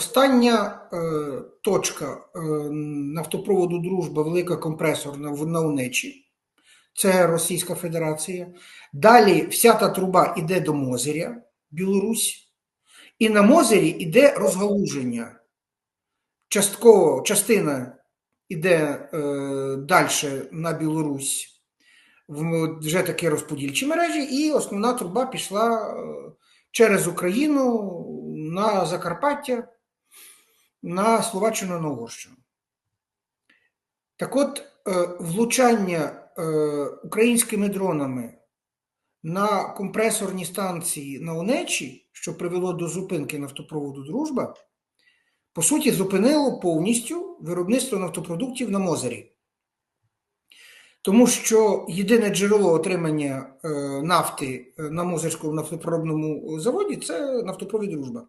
Остання е, точка е, нафтопроводу Дружба, велика компресорна в Наунечі. Це Російська Федерація. Далі вся та труба йде до Мозиря, Білорусь. І на Мозері йде розгалуження. Частково частина йде е, далі на Білорусь, вже такі розподільчі мережі, і основна труба пішла е, через Україну на Закарпаття, на Словаччину на Угорщину. Так от, е, влучання е, українськими дронами на компресорні станції на Онечі, що привело до зупинки нафтопроводу Дружба, по суті, зупинило повністю виробництво нафтопродуктів на Мозері. Тому що єдине джерело отримання е, нафти на Мозерському нафтопроробному заводі це нафтопровід Дружба.